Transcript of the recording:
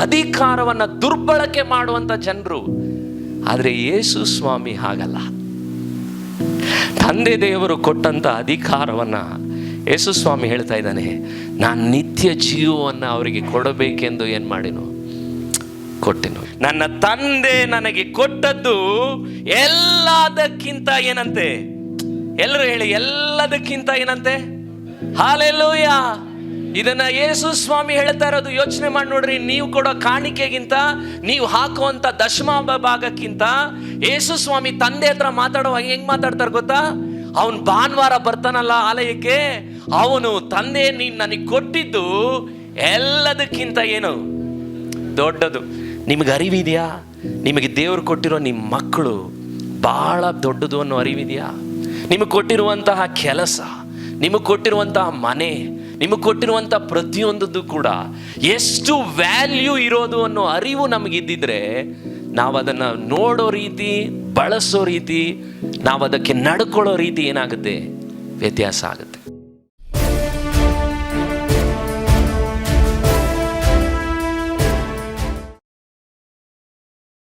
ಅಧಿಕಾರವನ್ನ ದುರ್ಬಳಕೆ ಮಾಡುವಂತ ಜನರು. ಆದರೆ ಯೇಸು ಸ್ವಾಮಿ ಹಾಗಲ್ಲ. ತಂದೆ ದೇವರು ಕೊಟ್ಟಂತ ಅಧಿಕಾರವನ್ನ ಯೇಸು ಸ್ವಾಮಿ ಹೇಳ್ತಾ ಇದ್ದಾನೆ, ನಾನು ನಿತ್ಯ ಜೀವವನ್ನು ಅವರಿಗೆ ಕೊಡಬೇಕೆಂದು ಏನು ಮಾಡಿನು? ಕೊಟ್ಟೆನು. ನನ್ನ ತಂದೆ ನನಗೆ ಕೊಟ್ಟದ್ದು ಎಲ್ಲದಕ್ಕಿಂತ ಏನಂತೆ? ಎಲ್ಲರೂ ಹೇಳಿ, ಎಲ್ಲದಕ್ಕಿಂತ ಏನಂತೆ? ಹಾಲೆಲ್ಲೂಯ ಇದನ್ನ ಯೇಸು ಸ್ವಾಮಿ ಹೇಳ್ತಾ ಇರೋದು, ಯೋಚನೆ ಮಾಡಿ ನೋಡ್ರಿ, ನೀವು ಕೊಡೋ ಕಾಣಿಕೆಗಿಂತ, ನೀವು ಹಾಕುವಂತ ದಶಮ ಭಾಗಕ್ಕಿಂತ ಯೇಸು ಸ್ವಾಮಿ ತಂದೆ ಹತ್ರ ಮಾತಾಡುವಾಗ ಹೆಂಗ್ ಮಾತಾಡ್ತಾರೆ ಗೊತ್ತಾ? ಅವನ್ ಭಾನುವಾರ ಬರ್ತಾನಲ್ಲ ಆಲಯಕ್ಕೆ, ಅವನು ತಂದೆ ನೀನ್ ನನಗೆ ಕೊಟ್ಟಿದ್ದು ಎಲ್ಲದಕ್ಕಿಂತ ಏನು? ದೊಡ್ಡದು. ನಿಮಗೆ ಅರಿವಿದೆಯಾ? ನಿಮಗೆ ದೇವರು ಕೊಟ್ಟಿರೋ ನಿಮ್ಮ ಮಕ್ಕಳು ಬಹಳ ದೊಡ್ಡದು ಅನ್ನೋ ಅರಿವಿದೆಯಾ? ನಿಮಗೆ ಕೊಟ್ಟಿರುವಂತಹ ಕೆಲಸ, ನಿಮಗೆ ಕೊಟ್ಟಿರುವಂತಹ ಮನೆ ನಿಮಗೆ ಕೊಟ್ಟಿರುವಂಥ ಪ್ರತಿಯೊಂದದ್ದು ಕೂಡ ಎಷ್ಟು ವ್ಯಾಲ್ಯೂ ಇರೋದು ಅನ್ನೋ ಅರಿವು ನಮಗಿದ್ದಿದ್ರೆ ನಾವು ಅದನ್ನು ನೋಡೋ ರೀತಿ, ಬಳಸೋ ರೀತಿ ನಾವು ಅದಕ್ಕೆ ನಡ್ಕೊಳ್ಳೋ ರೀತಿ ಏನಾಗುತ್ತೆ? ವ್ಯತ್ಯಾಸ ಆಗುತ್ತೆ.